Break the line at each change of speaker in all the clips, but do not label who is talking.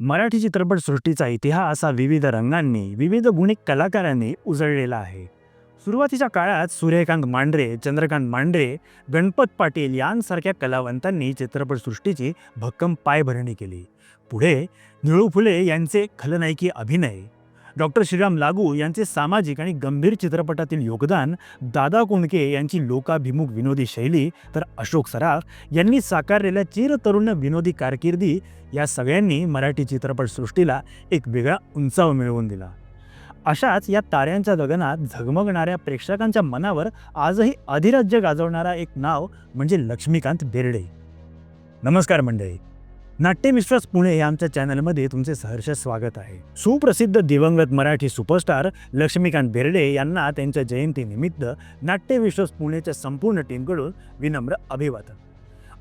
मराठी चित्रपटसृष्टीचा इतिहास हा विविध रंगांनी विविध गुणिक कलाकारांनी उजळलेला आहे. सुरुवातीच्या काळात सूर्यकांत मांढरे चंद्रकांत मांढरे गणपत पाटील यांसारख्या कलावंतांनी चित्रपटसृष्टीची भक्कम पायभरणी केली. पुढे निळू फुले यांचे खलनायकी अभिनय डॉक्टर श्रीराम लागू यांचे सामाजिक आणि गंभीर चित्रपटातील योगदान दादा कोंडके यांची लोकाभिमुख विनोदी शैली तर अशोक सराफ यांनी साकारलेल्या चिरतरुण विनोदी कारकिर्दी या सगळ्यांनी मराठी चित्रपटसृष्टीला एक वेगळा उंचाव मिळवून दिला. अशाच या ताऱ्यांच्या गगनात झगमगणाऱ्या प्रेक्षकांच्या मनावर आजही अधिराज्य गाजवणारा एक नाव म्हणजे लक्ष्मीकांत बेर्डे. नमस्कार मंडळी. नाट्यविश्वास पुणे या आमच्या चॅनलमध्ये तुमचे सहर्ष स्वागत आहे. सुप्रसिद्ध दिवंगत मराठी सुपरस्टार लक्ष्मीकांत बेर्डे यांना त्यांच्या जयंतीनिमित्त नाट्यविश्वास पुणेच्या संपूर्ण टीमकडून विनम्र अभिवादन.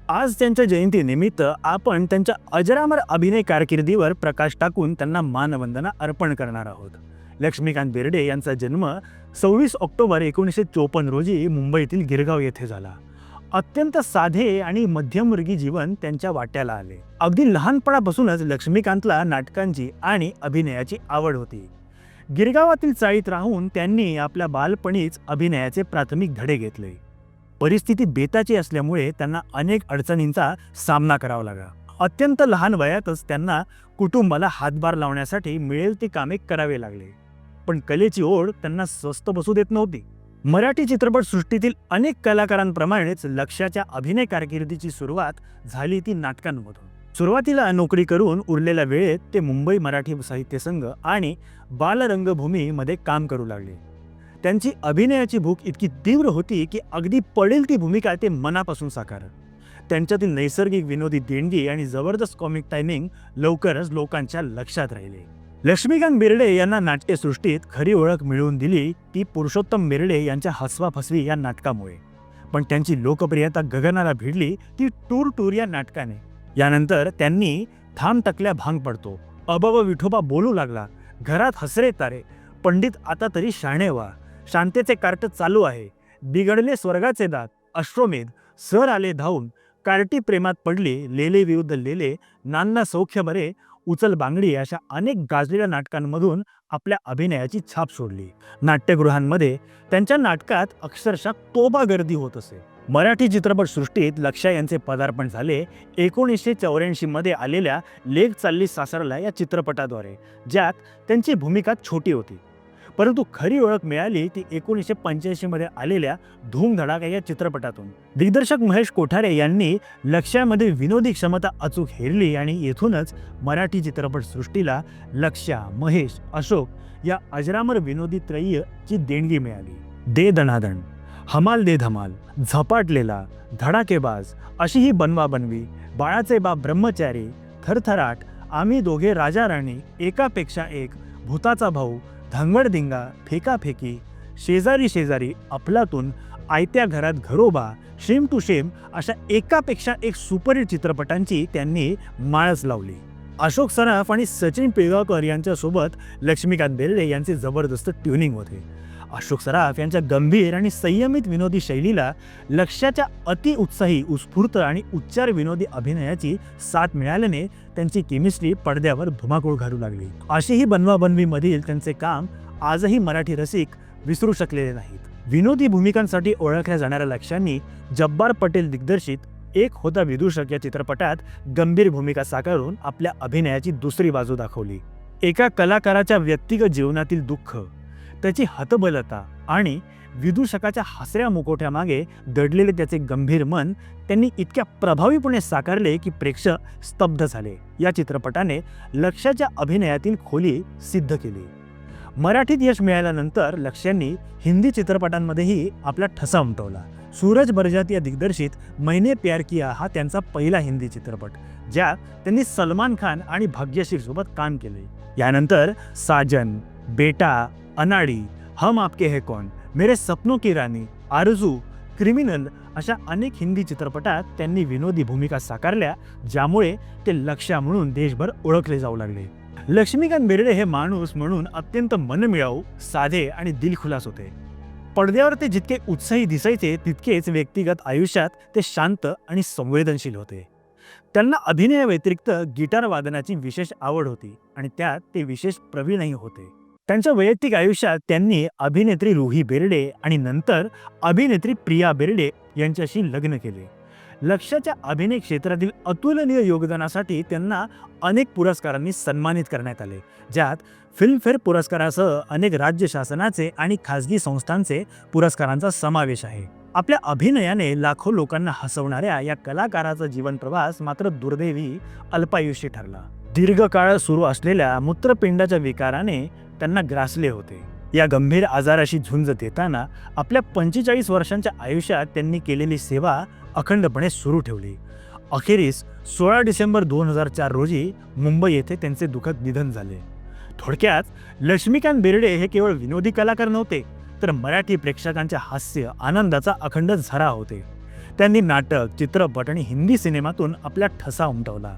आज त्यांच्या जयंतीनिमित्त आपण त्यांच्या अजरामर अभिनय कारकिर्दीवर प्रकाश टाकून त्यांना मानवंदना अर्पण करणार आहोत. लक्ष्मीकांत बेर्डे यांचा जन्म सव्वीस ऑक्टोबर एकोणीसशे चोपन्न रोजी मुंबईतील गिरगाव येथे झाला. अत्यंत साधे आणि मध्यमवर्गीय जीवन त्यांच्या वाट्याला आले. अगदी लहानपणापासूनच लक्ष्मीकांतला नाटकांची आणि अभिनयाची आवड होती. गिरगावातील चाळीत राहून त्यांनी आपल्या बालपणीच अभिनयाचे प्राथमिक धडे घेतले. परिस्थिती बेताची असल्यामुळे त्यांना अनेक अडचणींचा सामना करावा लागला. अत्यंत लहान वयातच त्यांना कुटुंबाला हातभार लावण्यासाठी मिळेल ती कामे करावे लागले. पण कलेची ओढ त्यांना स्वस्त बसू देत नव्हती. मराठी चित्रपटसृष्टीतील अनेक कलाकारांप्रमाणेच लक्ष्याच्या अभिनय कारकिर्दीची सुरुवात झाली ती नाटकांमधून. सुरुवातीला नोकरी करून उरलेल्या वेळेत ते मुंबई मराठी साहित्य संघ आणि बालरंगभूमीमध्ये काम करू लागले. त्यांची अभिनयाची भूक इतकी तीव्र होती की अगदी पडेल ती भूमिका ते मनापासून साकारत. त्यांच्यातील नैसर्गिक विनोदी देणगी आणि जबरदस्त कॉमिक टायमिंग लवकरच लोकांच्या लक्षात राहिले. लक्ष्मीकांत बेर्डे यांना नाट्यसृष्टीत खरी ओळख मिळवून दिली ती पुरुषोत्तम बेर्डे यांच्या हसवा फसवी या नाटकामुळे. पण त्यांची लोकप्रियता गगनाला भिडली ती टूर टूर या नाटकाने. यानंतर त्यांनी थांब टकल्या भांग पडतो. अबब विठोबा बोलू लागला घरात हसरे तारे पंडित आता तरी शाणे व्हा. शांतेचे कार्ट चालू आहे. बिघडले स्वर्गाचे दात. अश्वमेध सर आले धावून. कार्टी प्रेमात पडली लेले विरुद्ध लेले. नान्ना सौख्य बरे उचल बांगडी अशा अनेक गाजलेल्या नाटकांमधून आपल्या अभिनयाची छाप सोडली. नाट्यगृहांमध्ये त्यांच्या नाटकात अक्षरशः तोबा गर्दी होत असे. मराठी चित्रपटसृष्टीत लक्षा यांचे पदार्पण झाले एकोणीसशे चौऱ्याऐंशीमध्ये आलेल्या लेख चालली सासरला या चित्रपटाद्वारे ज्यात त्यांची भूमिका छोटी होती. परंतु खरी ओळख मिळाली ती एकोणीसशे पंच्याऐंशीमध्ये आलेल्या धूम धडाका या चित्रपटातून. दिग्दर्शक महेश कोठारे यांनी लक्ष्यामध्ये विनोदी क्षमता अचूक हेरली आणि येथूनच मराठी चित्रपटसृष्टीला लक्ष्या महेश अशोक या अजरामर विनोदी त्रयीची देणगी मिळाली. दे दणादण हमाल दे धमाल झपाटलेला धडाकेबाज अशी ही बनवा बनवी बाळाचे बाप ब्रह्मचारी थरथराट आम्ही दोघे राजा राणी एकापेक्षा एक भूताचा भाऊ धांगडधिंगा फेकाफेकी शेजारी शेजारी अफलातून आयत्या घरात घरोबा शेम टू शेम अशा एकापेक्षा एक सुपरहिट चित्रपटांची त्यांनी माळच लावली. अशोक सराफ आणि सचिन पिळगावकर यांच्यासोबत लक्ष्मीकांत बेर्डे यांचे जबरदस्त ट्युनिंग होते. अशोक सराफ यांच्या गंभीर आणि संयमित विनोदी शैलीला लक्ष्याच्या अति उत्साही उत्स्फूर्त आणि उच्चार विनोदी अभिनयाची साथ मिळाल्याने त्यांची केमिस्ट्री पडद्यावर धुमाकूळ घालू लागली. अशीही बनवाबनवीमधील त्यांचे काम आजही मराठी रसिक विसरू शकलेले नाहीत. विनोदी भूमिकांसाठी ओळखल्या जाणाऱ्या लक्ष्यांनी जब्बार पटेल दिग्दर्शित एक होता विदूषक या चित्रपटात गंभीर भूमिका साकारून आपल्या अभिनयाची दुसरी बाजू दाखवली. एका कलाकाराच्या व्यक्तिगत जीवनातील दुःख त्याची हतबलता आणि विदूषकाच्या हसऱ्या मुकोट्यामागे दडलेले त्याचे गंभीर मन त्यांनी इतक्या प्रभावीपणे साकारले की प्रेक्षक स्तब्ध झाले. या चित्रपटाने लक्ष्याच्या अभिनयातील खोली सिद्ध केली. मराठीत यश मिळाल्यानंतर लक्ष्यांनी हिंदी चित्रपटांमध्येही आपला ठसा उमटवला. सूरज बर्जात या दिग्दर्शित मैने प्यार किया हा त्यांचा पहिला हिंदी चित्रपट ज्यात त्यांनी सलमान खान आणि भाग्यश्री सोबत काम केले. यानंतर साजन बेटा अनाडी हम आपके है कौन? मेरे सपनों की राणी आरजू क्रिमिनल अशा अनेक हिंदी चित्रपटात त्यांनी विनोदी भूमिका साकारल्या ज्यामुळे ते लक्ष्या म्हणून देशभर ओळखले जाऊ लागले. लक्ष्मीकांत बेर्डे हे माणूस म्हणून अत्यंत मनमिळाऊ साधे आणि दिलखुलास होते. पडद्यावर ते जितके उत्साही दिसायचे तितकेच व्यक्तिगत आयुष्यात ते शांत आणि संवेदनशील होते. त्यांना अभिनयाव्यतिरिक्त गिटार वादनाची विशेष आवड होती आणि त्यात ते विशेष प्रवीणही होते. त्यांच्या वैयक्तिक आयुष्यात त्यांनी अभिनेत्री रुही बेर्डे आणि नंतर अभिनेत्री प्रिया बेर्डे यांच्याशी लग्न केले. लक्ष्याच्या अभिनय क्षेत्रातील अतुलनीय योगदानासाठी त्यांना अनेक पुरस्कारांनी सन्मानित करण्यात आले ज्यात फिल्मफेअर पुरस्कारासह अनेक राज्य शासनाचे आणि खाजगी संस्थांचे पुरस्कारांचा समावेश आहे. आपल्या अभिनयाने लाखो लोकांना हसवणाऱ्या या कलाकाराचा जीवन प्रवास मात्र दुर्दैवी अल्पायुष्य ठरला. दीर्घकाळ सुरू असलेल्या मूत्रपिंडाच्या विकाराने त्यांना ग्रासले होते. या गंभीर आजाराशी झुंज देताना आपल्या पंचेचाळीस वर्षांच्या आयुष्यात त्यांनी केलेली सेवा अखंडपणे सुरू ठेवली. अखेरीस सोळा डिसेंबर दोन हजार चार रोजी मुंबई येथे त्यांचे दुःखद निधन झाले. थोडक्यात लक्ष्मीकांत बेर्डे हे केवळ विनोदी कलाकार नव्हते तर मराठी प्रेक्षकांच्या हास्य आनंदाचा अखंड झरा होते. त्यांनी नाटक चित्रपट आणि हिंदी सिनेमातून आपला ठसा उमटवला.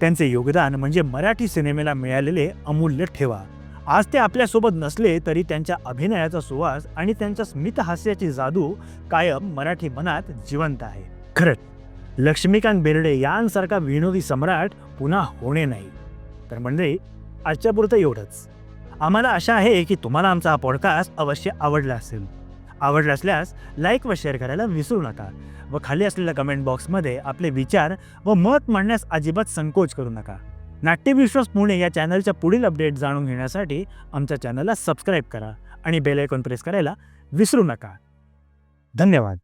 त्यांचे योगदान म्हणजे मराठी सिनेमेला मिळालेले अमूल्य ठेवा. आज ते आपल्यासोबत नसले तरी त्यांच्या अभिनयाचा सुवास आणि त्यांच्या स्मितहास्याची जादू कायम मराठी मनात जिवंत आहे. खरंच लक्ष्मीकांत बेर्डे यांसारखा विनोदी सम्राट पुन्हा होणे नाही. तर म्हणजे आजच्या पुरतं एवढंच. आम्हाला आशा आहे की तुम्हाला आमचा हा पॉडकास्ट अवश्य आवडला असेल. आवडला असल्यास लाईक व शेअर करायला विसरू नका व खाली असलेल्या कमेंट बॉक्समध्ये आपले विचार व मत मांडण्यास अजिबात संकोच करू नका. नाट्यविश्वास पुणे या चॅनलच्या पुढील अपडेट जाणून घेण्यासाठी आमच्या चॅनलला सबस्क्राईब करा आणि बेल आयकॉन प्रेस करायला विसरू नका. धन्यवाद.